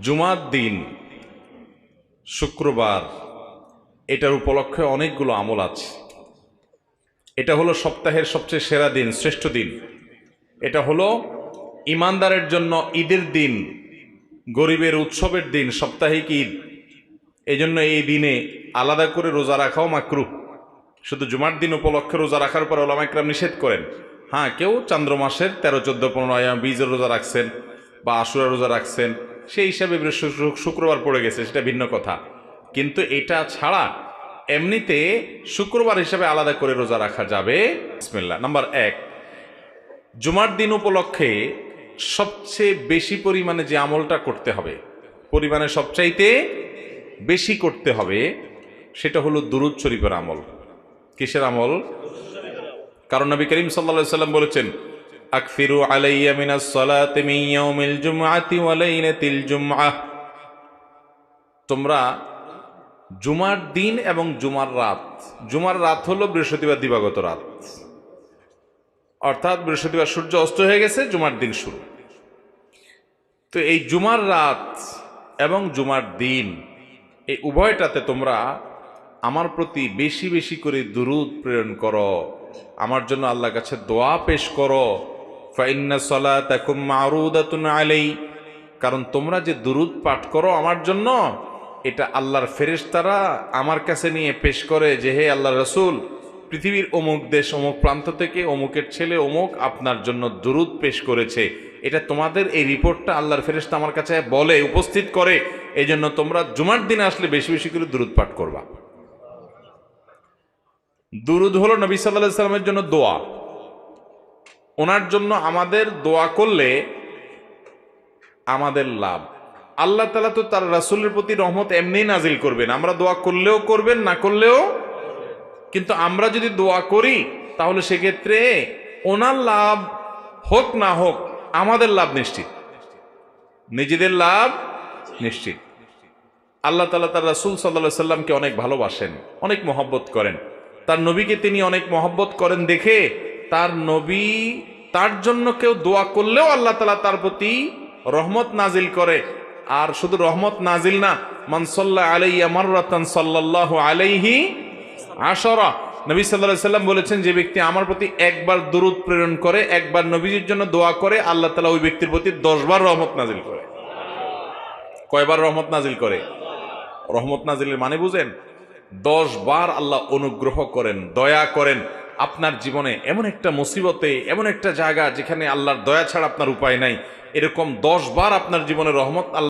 জুমার দিন, শুক্রবার, এটার উপলক্ষে অনেকগুলো আমল আছে। এটা হলো সপ্তাহের সবচেয়ে সেরা দিন, শ্রেষ্ঠ দিন। এটা হলো ইমানদারের জন্য ঈদের দিন, গরিবের উৎসবের দিন, সাপ্তাহিক ঈদ। এই জন্য এই দিনে আলাদা করে রোজা রাখাও মাকরু শুধু জুমার দিন উপলক্ষে রোজা রাখার পর ওলামাইকরাম নিষেধ করেন। হ্যাঁ কেউ চান্দ্র মাসের তেরো, চোদ্দ, পনেরো আয়াম, বীজের রোজা রাখছেন বা আশুরা রোজা রাখছেন সেই হিসাবে শুক্রবার পড়ে গেছে, সেটা ভিন্ন কথা। কিন্তু এটা ছাড়া এমনিতে শুক্রবার হিসাবে আলাদা করে রোজা রাখা যাবে। বিসমিল্লাহ। নাম্বার এক, জুমার দিন উপলক্ষে সবচেয়ে বেশি পরিমাণে যে আমলটা করতে হবে, পরিমাণে সবচাইতে বেশি করতে হবে, সেটা হলো দুরুদ শরীফের আমল। কিসের আমল? কারণ নবী করিম সাল্লা সাল্লাম বলেছেন আকফিরু আলাইয়া মিনাস সালাতি মিন ইয়াউমিল জুমআতি ওয়া লাইলাতিল জুমআহ তোমরা জুমার দিন এবং জুমার রাত জুমার রাত হলো বৃহস্পতিবার দিবাগত রাত। অর্থাৎ বৃহস্পতিবার সূর্য অস্ত হয়ে গেছে, জুমার দিন শুরু। তো এই জুমার রাত এবং জুমার দিন, এই উভয়টাতে তোমরা আমার প্রতি বেশি বেশি করে দুরুদ প্রেরণ করো, আমার জন্য আল্লাহর কাছে দোয়া পেশ করো আলাই। কারণ তোমরা যে দুরুদ পাঠ করো আমার জন্য, এটা আল্লাহর ফেরেশতারা আমার কাছে নিয়ে পেশ করে যে হে আল্লাহ রসুল, পৃথিবীর অমুক দেশ, অমুক প্রান্ত থেকে অমুকের ছেলে, অমুক আপনার জন্য দুরুদ পেশ করেছে। এটা তোমাদের এই রিপোর্টটা আল্লাহর ফেরেশতা আমার কাছে বলে, উপস্থিত করে। এই জন্য তোমরা জুমার দিনে আসলে বেশি বেশি করে দুরুদ পাঠ করবা। দুরুদ হলো নবী সাল্লাহ সাল্লামের জন্য দোয়া। ওনার জন্য আমাদের দোয়া করলে আমাদের লাভ। আল্লাহ তালা তো তার রাসুলের প্রতি রহমত এমনিই নাজিল করবেন। আমরা দোয়া করলেও করবেন, না করলেও কিন্তু আমরা যদি দোয়া করি, তাহলে সেক্ষেত্রে ওনার লাভ হোক না হোক, আমাদের লাভ নিশ্চিত। নিজেদের লাভ নিশ্চিত। আল্লাহ তালা তার রাসুল সাল্লা সাল্লামকে অনেক ভালোবাসেন, অনেক মহব্বত করেন। তার নবীকে তিনি অনেক মহব্বত করেন দেখে তার নবী তার জন্য কেউ দোয়া করলেও আল্লাহ তালা তার প্রতি রহমত নাজিল করে। আর শুধু রহমত নাজিল না মানসল্লাহ আলাইয়া মাররাতান সাল্লাহ আলাইহি আশরা। নবী সাল্লাহ সাল্লাম বলেছেন, যে ব্যক্তি আমার প্রতি একবার দুরুদ প্রেরণ করে, একবার নবীজির জন্য দোয়া করে, আল্লাহ তালা ওই ব্যক্তির প্রতি দশবার রহমত নাজিল করে। কয়বার রহমত নাজিল করে? রহমত নাজিলের মানে বুঝেন দশ বার আল্লাহ অনুগ্রহ করেন, দয়া করেন। আপনার জীবনে এমন একটা মুসিবতে, এমন একটা জায়গা যেখানে আল্লাহর দয়া ছাড়া আপনার উপায় নাই। এরকম দশ বার আপনার জীবনে রহমত আল্লাহ